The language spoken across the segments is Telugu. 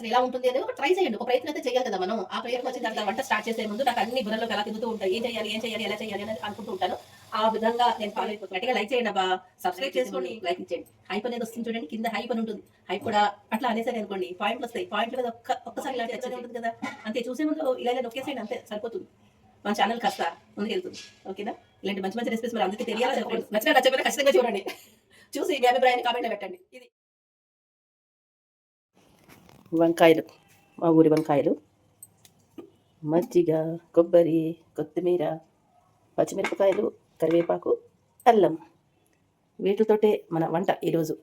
అసలు ఎలా ఉంటుంది అనేది ఒక ట్రై చేయండి. ఒక ప్రయత్నం అయితే చేయాలి కదా మనం. ఆ ప్రయత్నం వచ్చిన తర్వాత వంట స్టార్ట్ చేసే ముందు నాకు అన్ని బుర్రలో ఎలా తిరుగుతూ ఉంటాయి. ఏం చేయాలి ఏం చేయాలి ఎలా చేయాలి అనేది అనుకుంటూ ఉంటాను. ఆ విధంగా నేను ఫాలో అయిపోతాను. గట్టిగా లైక్ చేయండి అబ్బా. సబ్స్క్రైబ్ చేసుకోండి. లైక్ ఇచ్చేయండి. హైప్ అనేది వస్తుంది చూడండి. కింద హైప్ అని ఉంటుంది. హైప్ కూడా అట్లా అనేసరి అనుకోండి. పాయింట్లు వస్తాయి. పాయింట్ మీద ఒక్క ఒక్కసారి ఇలా వచ్చేనే ఉంటుంది కదా. అంతే చూసే ముందు ఇలా ఇలా నొక్కేసేయండి. అంతే సరిపోతుంది. మన ఛానల్ కాస్త ముందుకెళ్తుంది. ఓకేనా ఇలాంటి మంచి మంచి రెసిపీస్ మరి అందరికీ తెలియాలి చెప్పండి? నచ్చిన నచ్చకపోయినా ఖచ్చితంగా చూడండి. చూసి మీ అభిప్రాయాన్ని కామెంట్లో పెట్టండి. ఇది. వంకాయలు మా ఊరి వంకాయలు. మజ్జిగ కొబ్బరి కొత్తిమీర పచ్చిమిరపకాయలు కరివేపాకు అల్లం. వీటితోటే మన వంట ఈరోజు.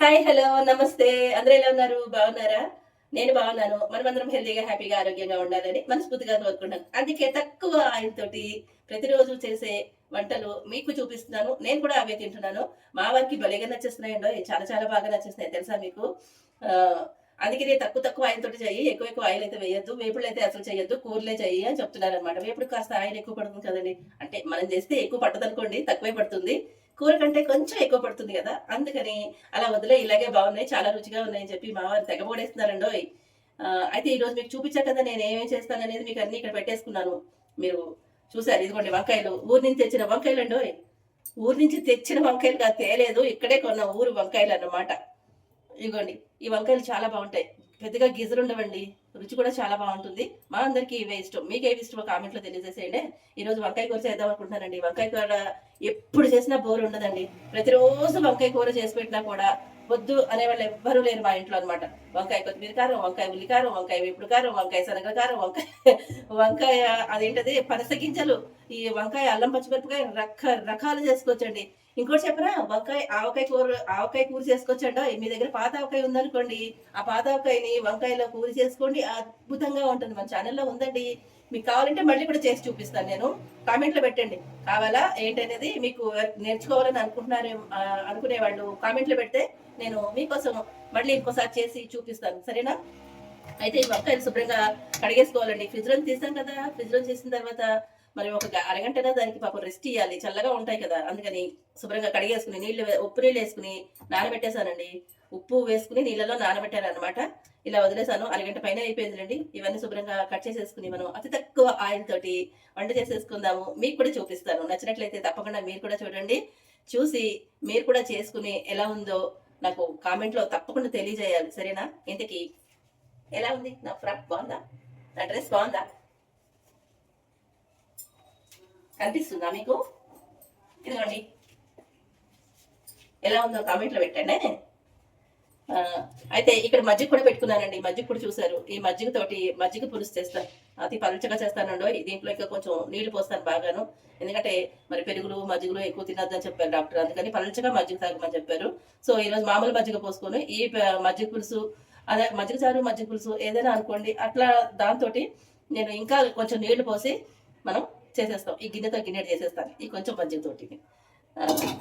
హాయ్ హలో నమస్తే. అందరూ ఎలా ఉన్నారు? బాగున్నారా? నేను బాగున్నాను. మనమందరం హెల్తీగా హ్యాపీగా ఆరోగ్యంగా ఉండాలని మనస్ఫూర్తిగా కోరుకుంటాను అందుకే తక్కువ ఆయనతోటి తోటి ప్రతిరోజు చేసే వంటలు మీకు చూపిస్తున్నాను. నేను కూడా అవే తింటున్నాను. మా వారికి భలేగా నచ్చేస్తున్నాయండో చాలా చాలా బాగా నచ్చేస్తున్నాయి తెలుసా మీకు? ఆ, అందుకనే తక్కువ తక్కువ ఆయిల్ తోటి చేయి ఎక్కువ ఎక్కువ ఆయిల్ అయితే వేయద్దు. వేపుడు అయితే అసలు చేయొద్దు కూరలే చెయ్యి అని చెప్తున్నారు అనమాట వేపుడు కాస్త ఆయిల్ ఎక్కువ పడుతుంది కదండి. అంటే మనం చేస్తే ఎక్కువ పట్టదు అనుకోండి తక్కువే పడుతుంది. కూర కంటే కొంచెం ఎక్కువ పడుతుంది కదా. అందుకని అలా వదిలే. ఇలాగే బాగున్నాయి చాలా రుచిగా ఉన్నాయని చెప్పి మా వారు తెగబోడేస్తున్నారండో ఆ, అయితే ఈరోజు మీకు చూపించా కదా నేను ఏమేమి చేస్తాను అనేది మీకు అన్ని ఇక్కడ పెట్టేసుకున్నాను. మీరు చూసారు ఇదిగోండి వంకాయలు. ఊరి నుంచి తెచ్చిన వంకాయలు అండి ఊరి నుంచి తెచ్చిన వంకాయలు కాదు తేలేదు. ఇక్కడే కొన్న ఊరు వంకాయలు అన్నమాట. ఇదిగోండి ఈ వంకాయలు చాలా బాగుంటాయి. పెద్దగా గిజరు ఉండవండి. రుచి కూడా చాలా బాగుంటుంది. మా అందరికి ఇవే ఇష్టం. మీకు ఏవి ఇష్టమో కామెంట్లో తెలియజేసేయండి. ఈ రోజు వంకాయ కూర చేద్దాం అనుకుంటున్నానండి. వంకాయ కూర ఎప్పుడు చేసినా బోర్ ఉండదండి. ప్రతిరోజు వంకాయ కూర చేసి పెట్టినా కూడా వద్దు అనేవాళ్ళు ఎవ్వరూ లేరు మా ఇంట్లో అన్నమాట. వంకాయ కొత్తిమీర కారం వంకాయ ఉల్లి కారం వంకాయ వేపుడు కారం వంకాయ శనగ కారం వంకాయ వంకాయ అదేంటది? పనస గింజలు ఈ వంకాయ అల్లం పచ్చిమిరపకాయ రక రకాలు చేసుకోవచ్చండి. ఇంకోటి చెప్పరా వంకాయ ఆవకాయ కూర ఆవకాయ కూర చేసుకోవచ్చండో మీ దగ్గర పాత ఆవకాయ ఉందనుకోండి ఆ పాత ఆవకాయని వంకాయలో కూర చేసుకోండి. అద్భుతంగా ఉంటుంది. మన ఛానల్లో ఉందండి. మీకు కావాలంటే మళ్ళీ కూడా చేసి చూపిస్తాను నేను. కామెంట్లో పెట్టండి. కావాలా? ఏంటనేది మీకు నేర్చుకోవాలని అనుకుంటున్నారే అనుకునే వాళ్ళు కామెంట్లో పెడితే నేను మీకోసం మళ్ళీ ఇంకోసారి చేసి చూపిస్తాను. సరేనా? అయితే ఈ వంకాయలు శుభ్రంగా కడిగేసుకోవాలండి. ఫ్రిజ్లో తీసాం కదా. ఫ్రిజ్లో తీసిన చేసిన తర్వాత మరి ఒక గ- అరగంటనే దానికి పాపం రెస్ట్ ఇవ్వాలి చల్లగా ఉంటాయి కదా. అందుకని శుభ్రంగా కడిగేసుకుని నీళ్ళు ఉప్పు నీళ్ళు వేసుకుని నానబెట్టేశానండి. ఉప్పు వేసుకుని నీళ్ళలో నానబెట్టాను అనమాట ఇలా వదిలేసాను అరగంట పైన అయిపోయిందండి ఇవన్నీ శుభ్రంగా కట్ చేసేసుకుని మనం అతి తక్కువ ఆయిల్ తోటి వంట చేసేసుకుందాము. మీకు కూడా చూపిస్తాను. నచ్చినట్లయితే తప్పకుండా మీరు కూడా చూడండి. చూసి మీరు కూడా చేసుకుని ఎలా ఉందో నాకు కామెంట్లో తప్పకుండా తెలియజేయాలి. సరేనా? ఇంతకీ ఎలా ఉంది? నా ఫ్రాక్ బాగుందా? నా డ్రెస్ బాగుందా? కనిపిస్తుందా మీకు? ఇదిగోండి. ఎలా ఉందో కామెంట్లో పెట్టండి. అయితే ఇక్కడ మజ్జిగ కూడా పెట్టుకున్నానండి. మజ్జిగ కూడా చూసారు ఈ మజ్జిగ తోటి మజ్జిగ పులుసు చేస్తాను. అతి పలుచగా చేస్తానండి. దీంట్లో ఇంకా కొంచెం నీళ్ళు పోస్తాను బాగాను. ఎందుకంటే మరి పెరుగులు మజ్జిగలు ఎక్కువ తినొద్దని చెప్పారు డాక్టర్. అందుకని పలుచగా మజ్జిగ తాగమని చెప్పారు. సో ఈ రోజు మామూలు మజ్జిగ పోసుకొని ఈ మజ్జిగ పులుసు అదే మజ్జిగ చారు మజ్జిగ పులుసు ఏదైనా అనుకోండి అట్లా దాంతో నేను ఇంకా కొంచెం నీళ్ళు పోసి మనం చేసేస్తాం. ఈ గిన్నెతో గిన్నె చేసేస్తాను. ఈ కొంచెం మజ్జిగ తోటి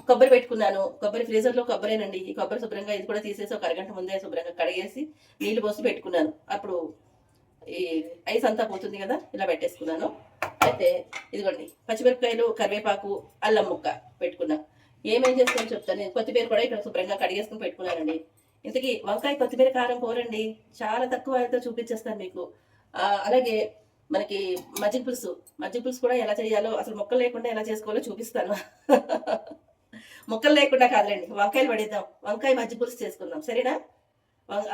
కొబ్బరి పెట్టుకున్నాను. కొబ్బరి ఫ్రీజర్లో కొబ్బరేనండి. ఈ కొబ్బరి శుభ్రంగా ఇది కూడా తీసేసి ఒక అరగంట ముందే శుభ్రంగా కడిగేసి నీళ్ళు పోసి పెట్టుకున్నాను. అప్పుడు ఈ ఐస్ అంతా పోతుంది కదా ఇలా పెట్టేసుకున్నాను. అయితే ఇదిగోండి పచ్చిమిరపకాయలు కరివేపాకు అల్లం ముక్క పెట్టుకున్నా. ఏమేం చేస్తానో చెప్తాను. నేను కొత్తిమీర కూడా ఇక్కడ శుభ్రంగా కడిగేసుకుని పెట్టుకున్నానండి. ఇంతకీ వంకాయ కొత్తిమీర కారం పోరండి. చాలా తక్కువ అయితే చూపించేస్తాను మీకు. అలాగే మనకి మజ్జిగ పులుసు మజ్జిగ పులుసు కూడా ఎలా చేయాలో అసలు మొక్కలు లేకుండా ఎలా చేసుకోవాలో చూపిస్తాను. మొక్కలు లేకుండా కాదులేండి వంకాయలు పడేద్దాం. వంకాయ మజ్జిగ పులుసు చేసుకుందాం సరేనా?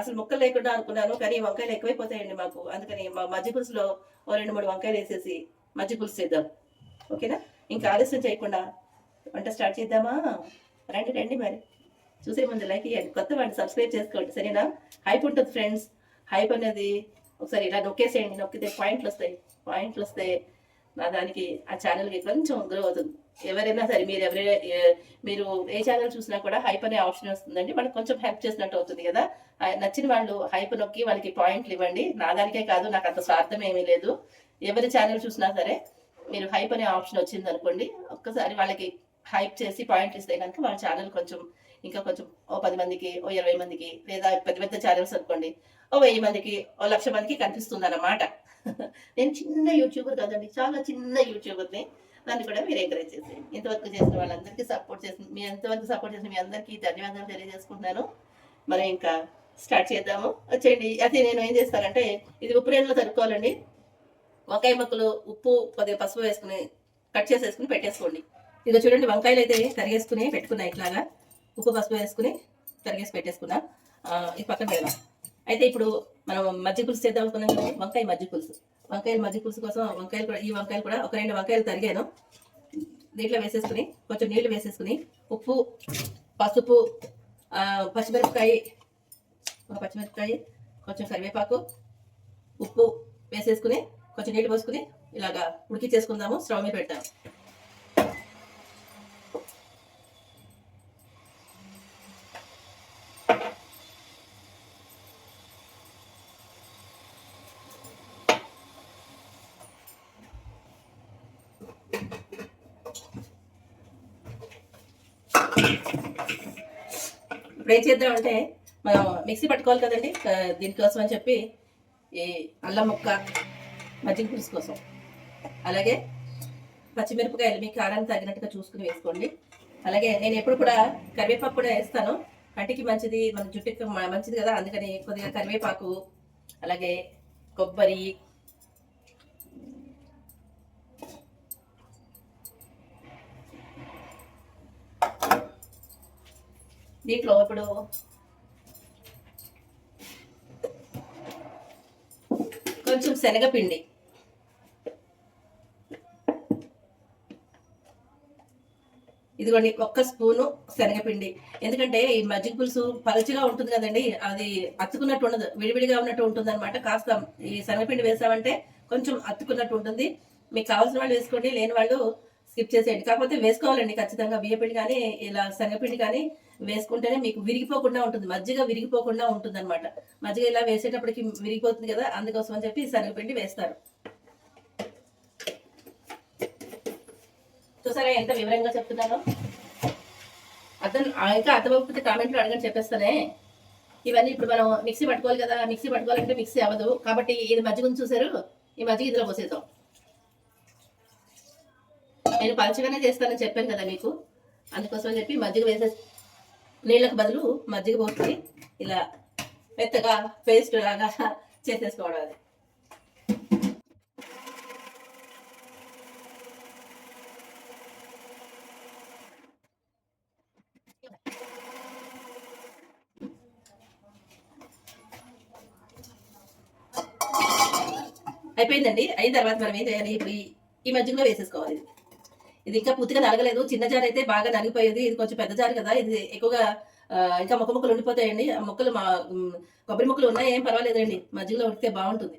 అసలు మొక్కలు లేకుండా అనుకున్నాను కానీ వంకాయలు ఎక్కువైపోతాయండి మాకు. అందుకని మా మజ్జిగ పులుసులో ఓ రెండు మూడు వంకాయలు వేసేసి మజ్జిగ పులుసు చేద్దాం. ఓకేనా? ఇంకా ఆలస్యం చేయకుండా వంట స్టార్ట్ చేద్దామా? రండి రండి మరి. చూసే ముందు లైక్ ఇవ్వండి కొత్త వాడిని సబ్స్క్రైబ్ చేసుకోండి సరేనా? హైప్ ఉంటుంది ఫ్రెండ్స్ హైప్ అనేది ఒకసారి ఇలా నొక్కేసేయండి నొక్కితే పాయింట్లు వస్తాయి. పాయింట్లు వస్తే నా దానికి ఆ ఛానల్కి కొంచెం గ్రో అవుతుంది. ఎవరైనా సరే మీరు ఎవరి మీరు ఏ ఛానల్ చూసినా కూడా హైప్ అనే ఆప్షన్ వస్తుందండి. మనకు కొంచెం హెల్ప్ చేసినట్టు అవుతుంది కదా. నచ్చిన వాళ్ళు హైప్ నొక్కి వాళ్ళకి పాయింట్లు ఇవ్వండి. నా దానికే కాదు నాకు అంత స్వార్థం ఏమీ లేదు. ఎవరి ఛానల్ చూసినా సరే మీరు హైప్ అనే ఆప్షన్ వచ్చింది అనుకోండి ఒక్కసారి వాళ్ళకి హైప్ చేసి పాయింట్లు ఇస్తే కనుక వాళ్ళ ఛానల్ కొంచెం ఇంకా కొంచెం ఓ పది మందికి ఓ ఇరవై మందికి లేదా పెద్ద పెద్ద ఛానల్స్ అనుకోండి ఓ వెయ్యి మందికి ఓ లక్ష మందికి కనిపిస్తుంది అన్నమాట నేను చిన్న యూట్యూబర్ కదండి చాలా చిన్న యూట్యూబర్ని నన్ను కూడా మీరు ఎంకరేజ్ చేసి ఇంతవరకు చేసిన వాళ్ళందరికీ సపోర్ట్ చేసిన మీ ఎంతవరకు సపోర్ట్ చేసిన మీ అందరికీ ధన్యవాదాలు తెలియజేసుకుంటున్నాను. మనం ఇంకా స్టార్ట్ చేద్దాము. వచ్చేయండి. అయితే నేను ఏం చేస్తానంటే ఇది ఉప్పు నీళ్ళలో తరుక్కోవాలండి. ఒకే మొక్కలు ఉప్పు కొద్దిగా పసుపు వేసుకుని కట్ చేసేసుకుని పెట్టేసుకోండి. ఇదిగో చూడండి వంకాయలు అయితే తరిగేసుకుని పెట్టుకున్నా ఇట్లాగా. ఉప్పు పసుపు వేసుకుని తరిగేసి పెట్టేసుకున్నా. ఇది పక్కన పెడదాం. అయితే ఇప్పుడు మనం మజ్జిగ పులుసు చేద్దాం అనుకున్నాం కదా వంకాయ మజ్జిగ పులుసు. వంకాయలు మజ్జిగ పులుసు కోసం వంకాయలు కూడా ఈ వంకాయలు కూడా ఒక రెండు వంకాయలు తరిగాను. దీంట్లో వేసేసుకుని కొంచెం నీళ్ళు వేసేసుకుని ఉప్పు పసుపు పచ్చిమిరపకాయ పచ్చిమిరపకాయ కొంచెం కరివేపాకు ఉప్పు వేసేసుకుని కొంచెం నీళ్ళు పోసుకుని ఇలాగా ఉడికిచ్చేసుకుందాము. స్టవ్ మీద పెడతాము ఇప్పుడు ఏం చేద్దామంటే మనం మిక్సీ పట్టుకోవాలి కదండి దీనికోసం అని చెప్పి ఈ అల్లం ముక్క మజ్జిగ పులుసు కోసం. అలాగే పచ్చిమిరపకాయలు మీ కారానికి తగినట్టుగా చూసుకుని వేసుకోండి. అలాగే నేను ఎప్పుడు కూడా కరివేపాకు కూడా వేస్తాను. కంటికి మంచిది మన జుట్టుకి మంచిది కదా అందుకని కొద్దిగా కరివేపాకు అలాగే కొబ్బరి దీంట్లో ఇప్పుడు కొంచెం శనగపిండి. ఇదిగోండి ఒక్క స్పూను శనగపిండి. ఎందుకంటే ఈ మజ్జిగ పులుసు పలుచగా ఉంటుంది కదండి అది అత్తుకున్నట్టు ఉండదు విడివిడిగా ఉన్నట్టు ఉంటుంది అనమాట కాస్త ఈ శనగపిండి వేసామంటే కొంచెం అత్తుకున్నట్టు ఉంటుంది. మీకు కావాల్సిన వాళ్ళు వేసుకోండి లేని వాళ్ళు స్కిప్ చేసేయండి. కాకపోతే వేసుకోవాలండి ఖచ్చితంగా బియ్యపిండి కానీ ఇలా శనగపిండి కానీ వేసుకుంటేనే మీకు విరిగిపోకుండా ఉంటుంది. మజ్జిగ విరిగిపోకుండా ఉంటుంది అనమాట మజ్జిగ ఇలా వేసేటప్పటికి విరిగిపోతుంది కదా అందుకోసం అని చెప్పి శనగపిండి వేస్తారు. చూసారా ఎంత వివరంగా చెప్తున్నాను? అర్థం ఇంకా అర్థమైపోతే కామెంట్లు అడగని చెప్పేస్తానే. ఇవన్నీ ఇప్పుడు మనం మిక్సీ పట్టుకోవాలి కదా మిక్సీ పట్టుకోవాలంటే మిక్సీ అవ్వదు. కాబట్టి ఇది మజ్జిగ ఉంది చూసారు? ఈ మజ్జిగ ఇందులో పోసేద్దాం. నేను పంచగానే చేస్తానని చెప్పాను కదా మీకు. అందుకోసం చెప్పి మజ్జిగ వేసే నీళ్ళకు బదులు మజ్జిగ పోసి ఇలా మెత్తగా పేస్ట్ లాగా చేసేసుకోవడం అది. అయిపోయిందండి. అయిన తర్వాత మనం ఏం చేయాలి? ఇప్పుడు ఈ- ఈ మధ్యలో వేసేసుకోవాలి. ఇది. ఇంకా పూర్తిగా నలగలేదు. చిన్న జార్ అయితే బాగా నలిగిపోయేది. ఇది కొంచెం పెద్ద జారు కదా. ఇది ఎక్కువగా ఇంకా మొక్క ముక్కలు ఉండిపోతాయండి. ఆ మొక్కలు మా కొబ్బరి ముక్కలు ఉన్నాయి ఏం పర్వాలేదండి. మజ్జిగలో ఉడికితే బాగుంటుంది.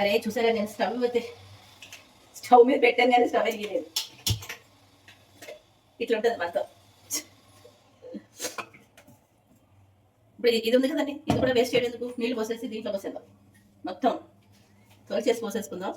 అరే చూసారా నేను స్టవ్ అయితే స్టవ్ మీద పెట్టాను కానీ స్టవ్ వెలిగలేదు ఇట్లా ఉంటుంది మొత్తం. ఇప్పుడు ఇది ఉంది కదండి. ఇది కూడా వేస్ట్ చేయడం ఎందుకు? నీళ్ళు పోసేసి దీంట్లో పోసేద్దాం. మొత్తం. తొలి చేసి పోసేసుకుందాం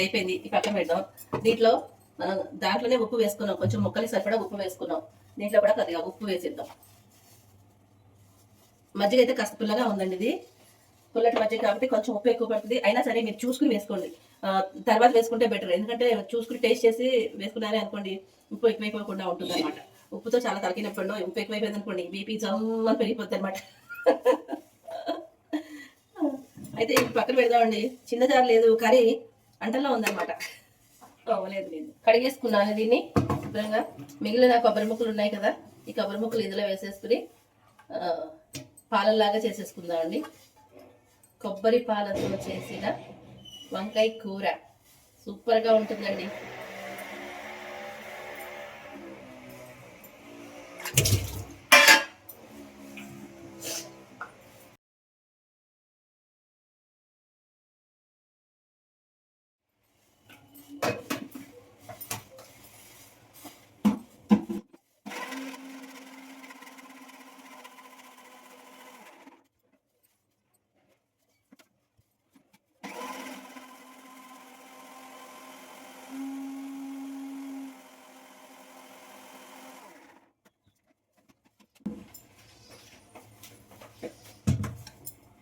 అయిపోయింది. ఈ పక్కన పెడదాం. దీంట్లో మనం దాంట్లోనే ఉప్పు వేసుకున్నాం. కొంచెం ముక్కలు సరిపడా ఉప్పు వేసుకున్నాం. దీంట్లో కూడా కొద్దిగా ఉప్పు వేసిద్దాం. మజ్జిగ అయితే కాస్త పుల్లగా ఉందండి ఇది. పుల్లటి మజ్జిగ కాబట్టి కొంచెం ఉప్పు ఎక్కువ పడుతుంది. అయినా సరే మీరు చూసుకుని వేసుకోండి. తర్వాత వేసుకుంటే బెటర్. ఎందుకంటే చూసుకుని టేస్ట్ చేసి వేసుకున్నారే అనుకోండి ఉప్పు ఎక్కువైపోకుండా ఉంటుంది అనమాట ఉప్పుతో చాలా తలకినప్పుడు ఉప్పు ఎక్కువైపోయింది అనుకోండి బీపీ జమ్మని పెరిగిపోతుంది అనమాట అయితే ఇది పక్కన పెడదామండి. చిన్న జారు లేదు కర్రీ అంటల్లో ఉందన్నమాట. అవ్వలేదు నేను కడిగేసుకున్నాను దీన్ని. శుభ్రంగా. మిగిలిన కొబ్బరి ముక్కలు ఉన్నాయి కదా ఈ కొబ్బరి ముక్కలు ఇందులో వేసేసుకుని పాలలాగా పాలల్లాగా చేసేసుకుందామండి. కొబ్బరి పాలతో చేసిన వంకాయ కూర. సూపర్గా ఉంటుందండి.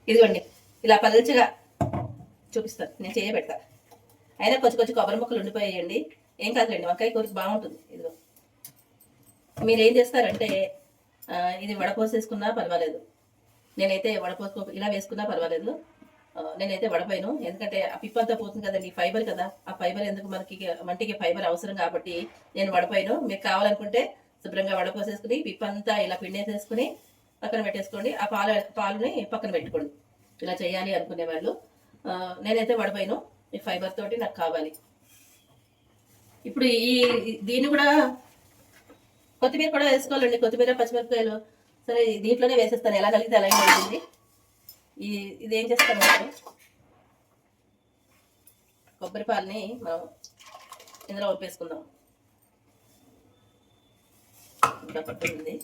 ఇదిగోండి ఇలా పలుచగా చూపిస్తాను నేను చేయబెడతా అయినా కొంచెం కొంచెం కొబ్బరి ముక్కలు ఉండిపోయాయండి. ఏం కాదులేండి వంకాయ కూరకి బాగుంటుంది. ఇదిగో. మీరు ఏం చేస్తారంటే ఇది వడపోసేసుకున్నా పర్వాలేదు. నేనైతే వడపోసుకో ఇలా వేసుకున్నా పర్వాలేదు. నేనైతే వడపోయాను. ఎందుకంటే ఆ పిప్పంతా పోతుంది కదండి ఫైబర్ కదా. ఆ ఫైబర్ ఎందుకు మనకి మంటికి ఫైబర్ అవసరం కాబట్టి నేను వడపోయాను. మీకు కావాలనుకుంటే శుభ్రంగా వడపోసేసుకుని పిప్పంతా ఇలా పిండేసేసుకుని పక్కన పెట్టేసుకోండి. ఆ పాలు పాలుని పక్కన పెట్టుకోండి. ఇలా చేయాలి అనుకునే వాళ్ళు నేనైతే పడిపోయాను ఈ ఫైబర్ తోటి నాకు కావాలి. ఇప్పుడు ఈ దీన్ని కూడా కొత్తిమీర కూడా వేసుకోవాలండి. కొత్తిమీర పచ్చిమిరపకాయలు. సరే దీంట్లోనే వేసేస్తాను. ఎలా కలిగితే అలాగే ఉంటుంది ఈ ఇది ఏం చేస్తాను కొబ్బరి పాలని మనం ఇందులో ఒప్పేసుకుందాం. ఇంకా పట్టుకుంది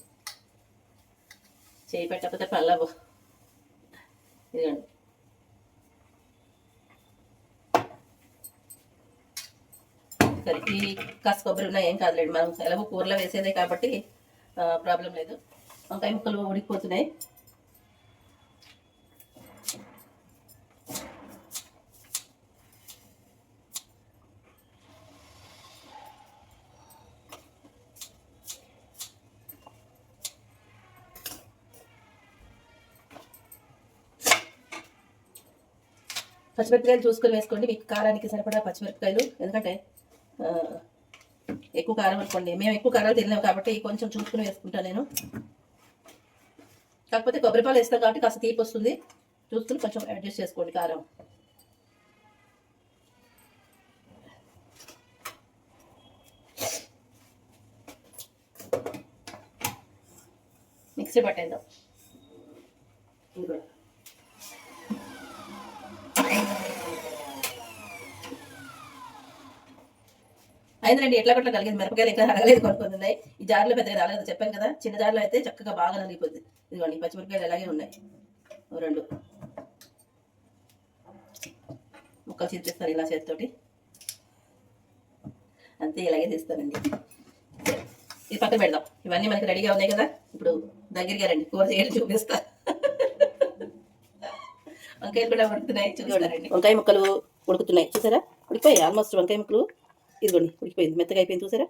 చేయి పెట్టకపోతే పల్లవు. ఇదిగోండి. సరే ఈ కాస్త కొబ్బరి ఉన్నా ఏం కాదులేండి. మనం ఎలాగో కూరలో వేసేదే కాబట్టి ప్రాబ్లం లేదు. వంకాయ ముక్కలు ఉడికిపోతున్నాయి. పచ్చిమిరపకాయలు చూసుకొని వేసుకోండి. మీకు కారానికి సరిపడా పచ్చిమిరపకాయలు. ఎందుకంటే ఎక్కువ కారం అనుకోండి. మేము ఎక్కువ కారాలు తినలేము కాబట్టి కొంచెం చూసుకుని వేసుకుంటాను నేను. కాకపోతే కొబ్బరి పాలు వేస్తాం కాబట్టి కాస్త తీపి వస్తుంది. చూసుకుని కొంచెం అడ్జస్ట్ చేసుకోండి కారం. మిక్సీ పట్టేద్దాం. ఇది కూడా. అయిందండి ఎట్లా పట్ల కలిగింది మిరపకాయలు ఇంకా అడగలేదు కొనుక్కుంది ఈ జార్లో పెద్దగా రాలేదు చెప్పాను కదా చిన్న జార్లో అయితే చక్కగా బాగా నలిగిపోద్ది ఇదిగోండి ఈ పచ్చిమిరపకాయలు అలాగే ఉన్నాయి. ఓ రెండు. ముక్కలు చీర్చేస్తాను ఇలా చేతితోటి. అంతే ఇలాగే తీస్తానండి ఇది పక్కన పెడదాం. ఇవన్నీ మనకి రెడీగా ఉన్నాయి కదా ఇప్పుడు దగ్గరగా రండి. కూర చేయడం చూపిస్తా. వంకాయలు కూడా ఉడుకుతున్నాయి చూస్తారండి వంకాయ ముక్కలు ఉడుకుతున్నాయి. చూసారా? ఉడికిపోయాయి ఆల్మోస్ట్ వంకాయ ముక్కలు. ఇదిగోండి ఉడికిపోయింది మెత్తగా అయిపోయింది చూసారా?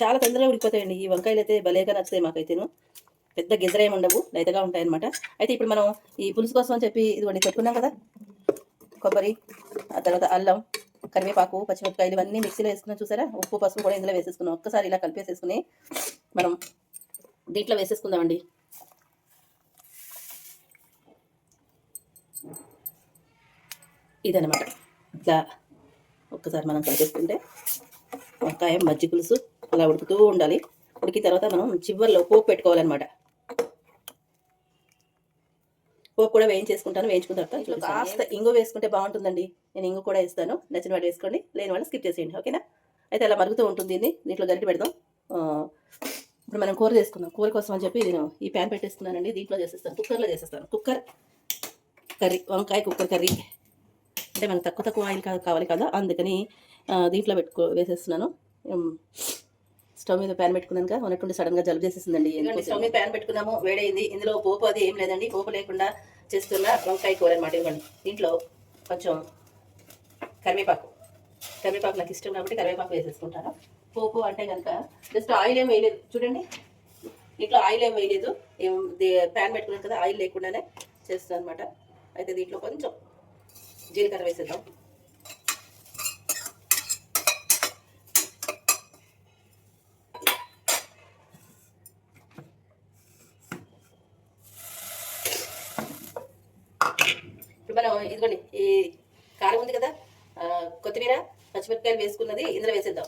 చాలా తొందరగా ఉడికిపోతాయండి. ఈ వంకాయలు అయితే భలేగా నచ్చుతాయి మాకైతేను. పెద్ద గిజరేం ఉండవు లైతగా ఉంటాయన్నమాట. అయితే ఇప్పుడు మనం ఈ పులుసు కోసం అని చెప్పి ఇదిగోండి పెట్టుకున్నాం కదా? కొబ్బరి ఆ తర్వాత అల్లం కరివేపాకు పచ్చిమిరపకాయలు ఇవన్నీ మిక్సీలో వేసుకున్నాం చూసారా? ఉప్పు పసుపు కూడా ఇందులో వేసేసుకున్నాం. ఒక్కసారి ఇలా కలిపేసేసుకుని మనం దీంట్లో వేసేసుకుందామండి. ఇదనమాట ఇట్లా ఒక్కసారి మనం కలిపేసుకుంటే వంకాయ మజ్జి పులుసు అలా ఉడుకుతూ ఉండాలి. ఉడికిన తర్వాత మనం చివర్లో పోపు పెట్టుకోవాలన్నమాట. పోపు కూడా వేయించేసుకుంటాను. వేయించుకున్న తర్వాత ఇట్లా కాస్త ఇంగు వేసుకుంటే బాగుంటుందండి. నేను ఇంగు కూడా వేస్తాను. నచ్చిన వాళ్ళు వేసుకోండి. లేని వాళ్ళు స్కిప్ చేసేయండి. ఓకేనా? అయితే అలా మరుగుతూ ఉంటుంది దీంట్లో గరిటె పెడదాం. ఇప్పుడు మనం కూర చేసుకుందాం. కూర కోసం అని చెప్పి నేను ఈ ప్యాన్ పెట్టేసుకున్నానండి దీంట్లో చేసేస్తాను. కుక్కర్లో చేసేస్తాను. Cooker curry. వంకాయ కుక్కర్ కర్రీ. అంటే మనకు తక్కువ తక్కువ ఆయిల్ కావాలి కదా అందుకని దీంట్లో పెట్టుకో వేసేస్తున్నాను. స్టవ్ మీద ప్యాన్ పెట్టుకున్నాక ఉన్నట్టుండి సడన్గా జలుబు చేసేసిందండి స్టవ్ మీద ప్యాన్ పెట్టుకున్నాము వేడైంది. ఇందులో పోపు అది ఏం లేదండి పోపు లేకుండా చేస్తున్న వంకాయ కూర అనమాట ఇవ్వండి దీంట్లో కొంచెం కరివేపాకు. కరివేపాకు నాకు ఇష్టం కాబట్టి కరివేపాకు వేసేసుకుంటాను. పోపు అంటే కనుక జస్ట్ ఆయిల్ ఏం వేయలేదు. చూడండి దీంట్లో ఆయిల్ ఏం వేయలేదు. ఏం ప్యాన్ పెట్టుకున్నాను కదా ఆయిల్ లేకుండానే చేస్తాను అనమాట అయితే దీంట్లో కొంచెం జీలకర్ర వేసేద్దాం. ఇప్పుడు మనం ఇదిగోండి ఈ కారం ఉంది కదా కొత్తిమీర పచ్చిమిరపకాయలు వేసుకున్నది ఇందులో వేసేద్దాం.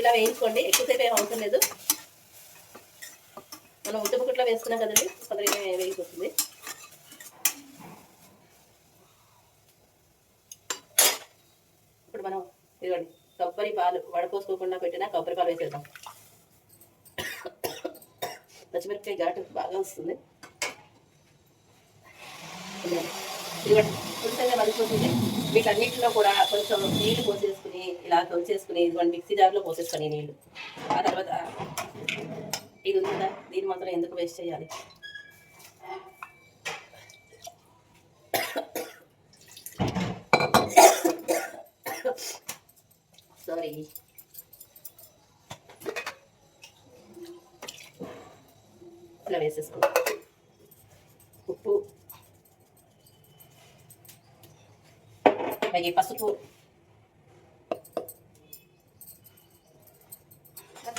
ఇలా వేయించుకోండి. ఎక్కువసేపు ఏం అవసరం లేదు. మనం ఉద్దపుకుట్లో వేసుకున్నాం కదండి కొద్దిగా వేగిపోతుంది. ఇప్పుడు మనం ఇదిగోండి కొబ్బరి పాలు వడకోసుకోకుండా పెట్టిన కొబ్బరి పాలు వేసేద్దాం. పచ్చిమిరపకాయ ఘాటు బాగా వస్తుంది. ఇదిగోండి కొంచెంగా మలిసిపోతుంది వీటన్నిటిలో కూడా కొంచెం నీళ్ళు పోసేసుకుని ఇలా తొలిచేసుకుని ఇదిగోండి మిక్సీ జార్లో పోసేసుకొని నీళ్ళు. ఆ తర్వాత ఇది ఉంది కదా దీన్ని మాత్రం ఎందుకు వేస్ట్ చేయాలి? సారీ ఇలా వేసేసుకుందాం. ఉప్పు. అలాగే పసుపు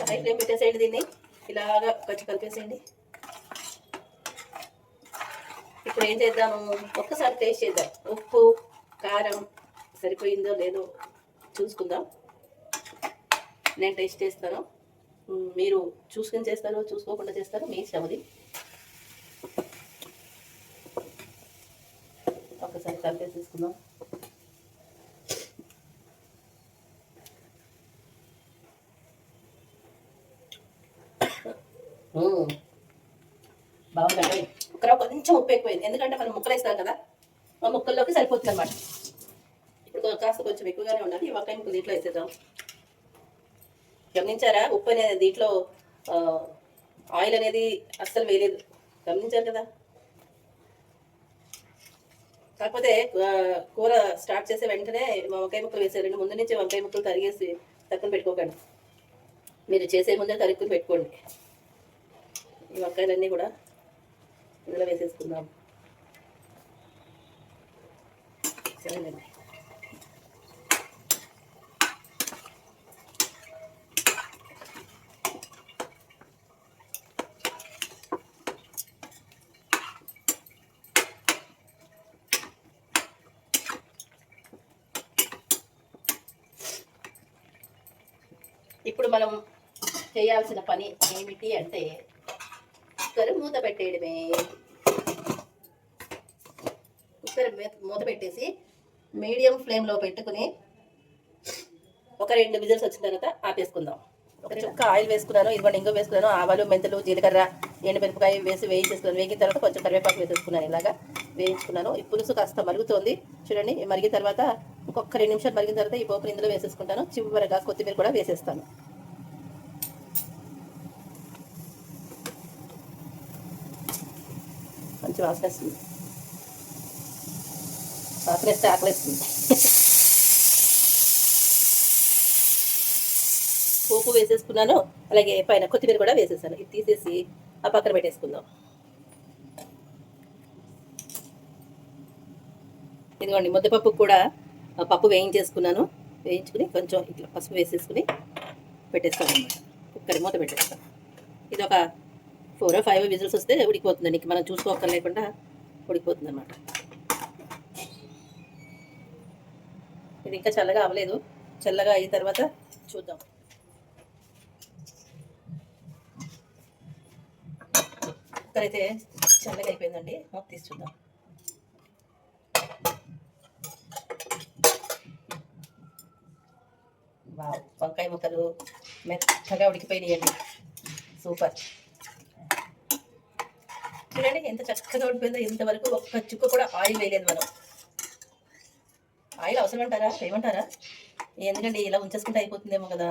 హై ఫ్లేమ్ పెట్టేసేయండి దీన్ని ఇలాగా కొంచెం కలిపేసేయండి ఇప్పుడు ఏం చేద్దాము ఒక్కసారి టేస్ట్ చేద్దాం ఉప్పు కారం సరిపోయిందో లేదో చూసుకుందాం నేను టేస్ట్ చేస్తాను మీరు చూసుకొని చేస్తారో చూసుకోకుండా చేస్తారో మీ ఇష్టం ఒకసారి కలిపేసేసుకుందాం మ్, బాగుందండి ఇక్కడ ఉప్పు ఎక్కువైంది. ఎందుకంటే మనం ముక్కలు వేస్తాం కదా ఆ ముక్కల్లోకి సరిపోతుంది అనమాట ఇప్పుడు కాస్త కొంచెం ఎక్కువగానే ఉండాలి. ఈ వంకాయ ముక్కలు దీంట్లో వేసేద్దాం. గమనించారా? ఉప్పు అనేది దీంట్లో ఆయిల్ అనేది అస్సలు వేయలేదు. గమనించారు కదా? కాకపోతే కూర స్టార్ట్ చేసే వెంటనే వంకాయ ముక్కలు వేసారండి ముందు నుంచి వంకాయ ముక్కలు తరిగేసి తక్కువ పెట్టుకోకండి. మీరు చేసే ముందే తరుక్కుని పెట్టుకోండి. ఈ వంకాయలన్నీ కూడా ఇందులో వేసేసుకుందాం. సరేనండి ఇప్పుడు మనం చేయాల్సిన పని ఏమిటి అంటే కుక్కర్ మూత పెట్టేయడమే. కుక్కర్ మూత పెట్టేసి మీడియం ఫ్లేమ్లో పెట్టుకుని ఒక రెండు విజిల్స్ వచ్చిన తర్వాత ఆపేసుకుందాం. ఒక చుక్క ఆయిల్ వేసుకున్నాను ఇదిగోండి ఇంకో వేసుకున్నాను ఆవాలు మెంతులు జీలకర్ర ఎండుమిరపకాయ వేసి వేయించేసుకున్నాను. వేగిన తర్వాత కొంచెం కరివేపాకు వేసేసుకున్నాను ఇలాగా. వేయించుకున్నాను. ఈ పులుసు కాస్త మరుగుతోంది. చూడండి మరిగిన తర్వాత ఇంకొక రెండు నిమిషాలు మరిగిన తర్వాత ఈ పోపుని ఇందులో వేసేసుకుంటాను. చివరిగా కొత్తిమీర కూడా వేసేస్తాను. మంచి వాసన వస్తుంది వాసన వేస్తే ఆకలిస్తుంది పోపు వేసేసుకున్నాను అలాగే పైన కొత్తిమీర కూడా వేసేసాను. ఇది తీసేసి ఆ పక్కన పెట్టేసుకుందాం. ఇదిగోండి ముద్దపప్పు కూడా పప్పు వేయించేసుకున్నాను. వేయించుకుని కొంచెం ఇట్లా పసుపు వేసేసుకుని పెట్టేస్తాను అనమాట కుక్కర్ మూత పెట్టేస్తాను. ఇది ఒక ఫోర్ ఫైవ్ విజిల్స్ వస్తే ఉడికిపోతుందండి మనం చూసుకోక లేకుండా ఉడికిపోతుంది అనమాట ఇది ఇంకా చల్లగా అవ్వలేదు. చల్లగా అయిన తర్వాత చూద్దాం. కుక్కర్ అయితే చల్లగా అయిపోయిందండి. మూత తీసి చూద్దాం. వంకాయ ముక్కలు మెత్తగా ఉడికిపోయినాయండి. సూపర్. చూడండి ఎంత చక్కగా ఉడిపోయిందో ఇంతవరకు ఒక్క చుక్క కూడా ఆయిల్ వేయలేదు మనం. ఆయిల్ అవసరం అంటారా ఏమంటారా ఎందుకంటే ఇలా ఉంచేసుకుంటే అయిపోతుందేమో కదా.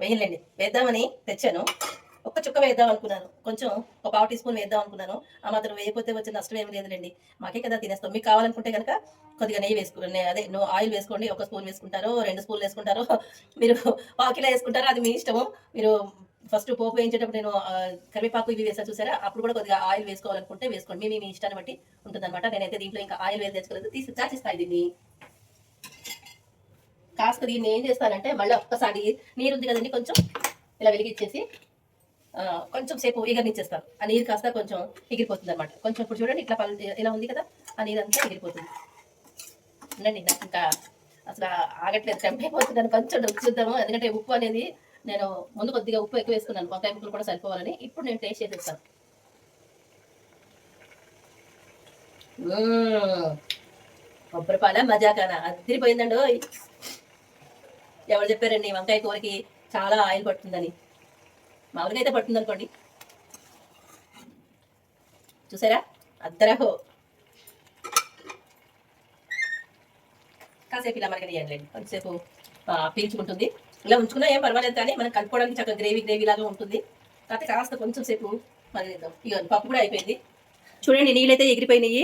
వేయలేండి వేద్దామని తెచ్చాను. ఒక్క చుక్క వేద్దాం అనుకున్నాను. కొంచెం ఒక పావు టీ స్పూన్ వేద్దాం అనుకున్నాను. ఆ మాత్రం వేయకపోతే వచ్చే నష్టం ఏమి లేదులేండి. మాకే కదా తినేస్తాం. మీకు కావాలనుకుంటే కనుక కొద్దిగా నెయ్యి వేసుకోండి అదే నువ్వు ఆయిల్ వేసుకోండి. ఒక స్పూన్ వేసుకుంటారో రెండు స్పూన్లు వేసుకుంటారో. మీరు పావు కిలో వేసుకుంటారో అది మీ ఇష్టము. మీరు ఫస్ట్ పోపు వేయించేటప్పుడు నేను కరివేపాకు ఇవి వేసా చూసారా? అప్పుడు కూడా కొద్దిగా ఆయిల్ వేసుకోవాలనుకుంటే వేసుకోండి. మీ మీ ఇష్టాన్ని బట్టి ఉంటుందన్నమాట. నేనైతే దీంట్లో ఇంకా ఆయిల్ వేసి తెచ్చుకోలేదు. తీసి చాచిస్తాయి దీన్ని. కాస్త దీన్ని ఏం చేస్తానంటే మళ్ళీ ఒక్కసారి నీరు ఉంది కదండి కొంచెం ఇలా వెలిగించేసి కొంచెం సేపు ఎగరనిచ్చేస్తాను. ఆ నీరు కాస్త కొంచెం ఎగిరిపోతుంది అనమాట కొంచెం ఇప్పుడు చూడండి ఇట్లా పలు ఇలా ఉంది కదా ఆ నీరు అంతా ఎగిరిపోతుంది. ఉండండి ఇంకా అసలు ఆగట్లేదు కంపైపోతుందని కొంచెం చూద్దాము. ఎందుకంటే ఉప్పు అనేది నేను ముందు కొద్దిగా ఉప్పు ఎక్కువ వేసుకున్నాను. వంకాయ ముక్కలు కూడా సరిపోవాలని ఇప్పుడు నేను టేస్ట్ చేసేస్తాను. కొబ్బరి పాల మజాకానా? అదిరిపోయిందండి. ఓయ్. ఎవరు చెప్పారండి వంకాయ కూరకి చాలా ఆయిల్ పడుతుందని? మామూలుగా అయితే పడుతుంది అనుకోండి చూసారా? అద్దరహో. కాసేపు ఇలా మనకి కొంతసేపు పీల్చుకుంటుంది. ఇలా ఉంచుకున్నా ఏం పర్వాలేదు కానీ మనం కలుపుకోవడానికి చక్కగా గ్రేవీ గ్రేవీ లాగా ఉంటుంది. కాకపోతే కాస్త కొంచెం సేపు మరి ఇక పప్పు కూడా అయిపోయింది. చూడండి నీళ్ళైతే ఎగిరిపోయినాయి.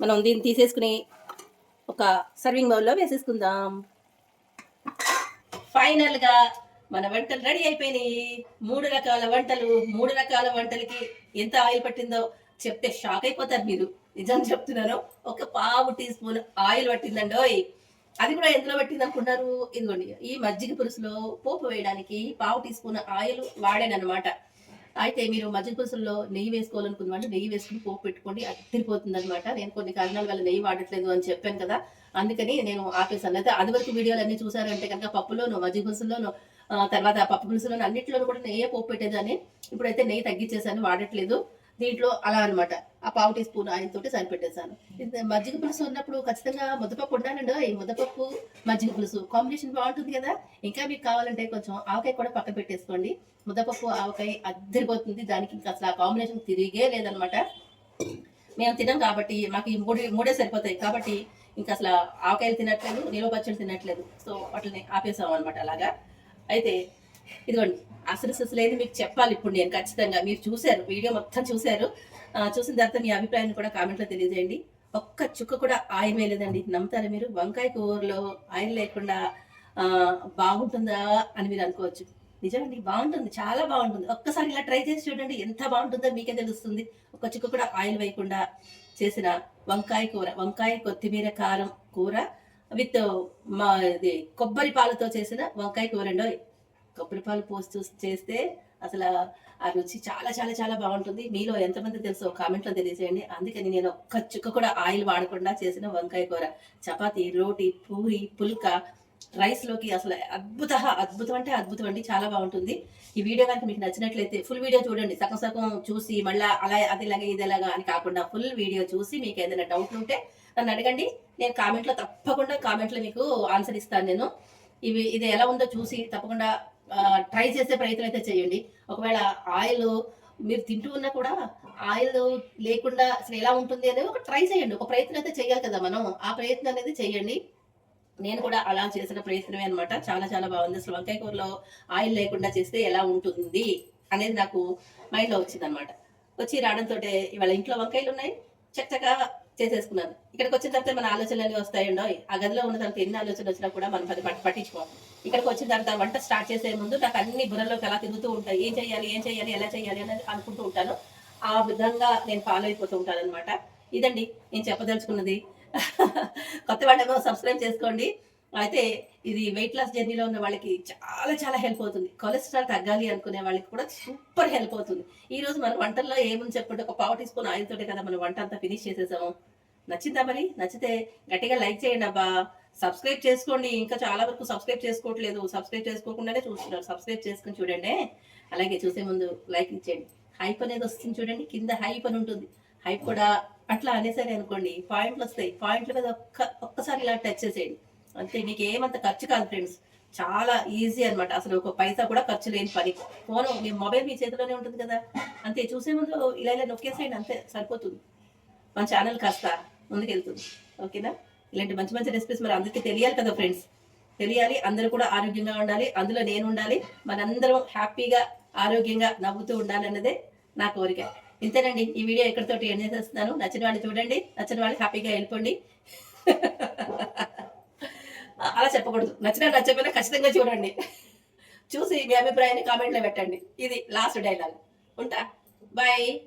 మనం దీన్ని తీసేసుకుని ఒక సర్వింగ్ బౌల్లో వేసేసుకుందాం. ఫైనల్గా మన వంటలు రెడీ అయిపోయినాయి. మూడు రకాల వంటలు మూడు రకాల వంటలకి ఎంత ఆయిల్ పట్టిందో చెప్తే షాక్ అయిపోతారు మీరు. నిజం చెప్తున్నాను. ఒక పావు టీ స్పూన్ ఆయిల్ పట్టిందండి ఓయ్ అది కూడా ఎందులో పట్టింది అనుకున్నారు ఇదిగోండి ఈ మజ్జిగ పులుసులో పోపు వేయడానికి పావు టీ స్పూన్ ఆయిల్ వాడానమాట అయితే మీరు మజ్జిగ పులుసుల్లో నెయ్యి వేసుకోవాలనుకున్న వాళ్ళు నెయ్యి వేసుకుని పోపు పెట్టుకోండి అదిరిపోతుంది అనమాట నేను కొన్ని కారణాల వల్ల నెయ్యి వాడట్లేదు అని చెప్పాను కదా అందుకని నేను ఆపేసాను అయితే అది వరకు వీడియోలు అన్ని చూసారంటే కనుక పప్పులోను మజ్జిగ పులుసుల్లోను తర్వాత పప్పు పులుసులోను అన్నింటిలోనూ కూడా నెయ్యే పోపు పెట్టేదాన్ని. ఇప్పుడైతే నెయ్యి తగ్గించేసాను వాడట్లేదు. దీంట్లో అలా అనమాట ఆ పావు టీ స్పూన్ ఆయిల్ తోటి సరిపెట్టేసాను మజ్జిగ పులుసు ఉన్నప్పుడు ఖచ్చితంగా ముద్దపప్పు ఉండాలండి. ఈ ముద్దపప్పు మజ్జిగ పులుసు కాంబినేషన్ బాగుంటుంది కదా. ఇంకా మీకు కావాలంటే కొంచెం ఆవకాయ కూడా పక్క పెట్టేసుకోండి. ముద్దపప్పు ఆవకాయ అద్దరిపోతుంది. దానికి ఇంకా అసలు ఆ కాంబినేషన్ తిరిగే లేదనమాట మేము తినాం కాబట్టి మాకు ఈ మూడు మూడే సరిపోతాయి. కాబట్టి ఇంకా అసలు ఆవకాయలు తినట్లేదు నిలువ పచ్చడి తినట్లేదు. సో వాటిని ఆపేసాం అనమాట అలాగా. అయితే ఇదిగోండి అసలు అసలు ఏది మీకు చెప్పాలి. ఇప్పుడు నేను ఖచ్చితంగా మీరు చూశారు వీడియో మొత్తం చూశారు. చూసిన తర్వాత మీ అభిప్రాయాన్ని కూడా కామెంట్లో తెలియజేయండి. ఒక్క చుక్క కూడా ఆయిల్ వేయలేదండి నమ్ముతారా మీరు? వంకాయ కూరలో ఆయిల్ లేకుండా బాగుంటుందా అని మీరు అనుకోవచ్చు. నిజమండి బాగుంటుంది చాలా బాగుంటుంది. ఒక్కసారి ఇలా ట్రై చేసి చూడండి ఎంత బాగుంటుందో మీకే తెలుస్తుంది. ఒక చుక్క కూడా ఆయిల్ వేయకుండా చేసిన వంకాయ కూర వంకాయ కొత్తిమీర కారం కూర విత్ మా ఇది కొబ్బరి పాలతో చేసిన వంకాయ కూర అండి. కొబ్బరి పాలు పోసి చూసి చేస్తే అసలు ఆ రుచి చాలా చాలా చాలా బాగుంటుంది. మీలో ఎంతమంది తెలుసో కామెంట్లో తెలియజేయండి. అందుకని నేను ఒక్క చుక్క కూడా ఆయిల్ వాడకుండా చేసిన వంకాయ కూర. చపాతి రోటి పూరి పుల్క రైస్లోకి అసలు అద్భుత అద్భుతం అంటే అద్భుతం అండి. చాలా బాగుంటుంది. ఈ వీడియో కనుక మీకు నచ్చినట్లయితే ఫుల్ వీడియో చూడండి. సగం సగం చూసి మళ్ళీ అలా అది ఇలాగా ఇది ఇలాగా అని కాకుండా ఫుల్ వీడియో చూసి మీకు ఏదైనా డౌట్ ఉంటే నన్ను అడగండి. నేను కామెంట్లో తప్పకుండా కామెంట్లో మీకు ఆన్సర్ ఇస్తాను నేను. ఇవి ఇది ఎలా ఉందో చూసి తప్పకుండా ట్రై చేసే ప్రయత్నం అయితే చేయండి. ఒకవేళ ఆయిల్ మీరు తింటూ ఉన్నా కూడా ఆయిల్ లేకుండా అసలు ఎలా ఉంటుంది అనేది ఒక ట్రై చేయండి. ఒక ప్రయత్నం అయితే చేయాలి కదా మనం. ఆ ప్రయత్నం అనేది చేయండి. నేను కూడా అలా చేసిన ప్రయత్నమే అనమాట చాలా చాలా బాగుంది. అసలు వంకాయ కూరలో ఆయిల్ లేకుండా చేస్తే ఎలా ఉంటుంది అనేది నాకు మైండ్లో వచ్చింది అనమాట వచ్చి రావడంతో ఇవాళ ఇంట్లో వంకాయలు ఉన్నాయి. చక్కగా చేసేసుకున్నాను. ఇక్కడికి వచ్చిన తర్వాత మన ఆలోచనలు వస్తాయి వస్తాయండో ఆ గదిలో ఉన్న తర్వాత ఎన్ని ఆలోచనలు వచ్చినా కూడా మనం అది పట్టి పట్టించుకోవాలి ఇక్కడికి వచ్చిన తర్వాత వంట స్టార్ట్ చేసే ముందు నాకు అన్ని బుర్రలోకి అలా తిరుగుతూ ఉంటాయి. ఏం చేయాలి ఏం చేయాలి ఎలా చేయాలి అనేది అనుకుంటూ ఉంటాను. ఆ విధంగా నేను ఫాలో అయిపోతూ ఉంటాను అనమాట ఇదండి. నేను చెప్పదలుచుకున్నది. కొత్త వాళ్ళేమో సబ్స్క్రైబ్ చేసుకోండి. అయితే ఇది వెయిట్ లాస్ జర్నీలో ఉన్న వాళ్ళకి చాలా చాలా హెల్ప్ అవుతుంది. కొలెస్ట్రాల్ తగ్గాలి అనుకునే వాళ్ళకి కూడా సూపర్ హెల్ప్ అవుతుంది. ఈ రోజు మన వంటల్లో ఏముంది చెప్పండి? ఒక పావు టీ స్పూన్ ఆయిల్ తోటే కదా మన వంట అంతా ఫినిష్ చేసేసాము. నచ్చిందా మరి? నచ్చితే గట్టిగా లైక్ చేయండి అబ్బా. సబ్స్క్రైబ్ చేసుకోండి. ఇంకా చాలా వరకు సబ్స్క్రైబ్ చేసుకోవట్లేదు. సబ్స్క్రైబ్ చేసుకోకుండానే చూస్తున్నారు. సబ్స్క్రైబ్ చేసుకుని చూడండి. అలాగే చూసే ముందు లైక్ ఇచ్చేయండి. హైప్ అనేది వస్తుంది చూడండి. కింద హైప్ అని ఉంటుంది. హైప్ కూడా అట్లా అనేసరి అనుకోండి. పాయింట్లు వస్తాయి. పాయింట్ల మీద ఒక్క ఒక్కసారి ఇలా టచ్ చేసేయండి. అంతే మీకు ఏమంత ఖర్చు కాదు ఫ్రెండ్స్. చాలా ఈజీ అన్నమాట. అసలు ఒక పైసా కూడా ఖర్చు లేని పని. ఫోన్ మీ మొబైల్ మీ చేతిలోనే ఉంటుంది కదా. అంతే చూసే ముందు ఇలా ఇలా నొక్కేసేయండి అంతే సరిపోతుంది. మన ఛానల్ కాస్త ముందుకెళ్తుంది. ఓకేనా? ఇలాంటి మంచి మంచి రెసిపీస్ మరి అందరికీ తెలియాలి కదా ఫ్రెండ్స్. తెలియాలి అందరూ కూడా ఆరోగ్యంగా ఉండాలి అందులో నేను ఉండాలి మనందరం హ్యాపీగా ఆరోగ్యంగా నవ్వుతూ ఉండాలన్నదే నా కోరిక. ఇంతేనండి ఈ వీడియో ఎక్కడితోటి ఎండ్ చేసేస్తున్నాను నచ్చిన వాళ్ళు చూడండి నచ్చిన వాళ్ళు హ్యాపీగా వెళ్ళిపోండి. అలా చెప్పకూడదు. నచ్చిన నచ్చకపోయినా ఖచ్చితంగా చూడండి. చూసి మీ అభిప్రాయాన్ని కామెంట్లో పెట్టండి. ఇది లాస్ట్ డైలాగ్ ఉంటా? బాయ్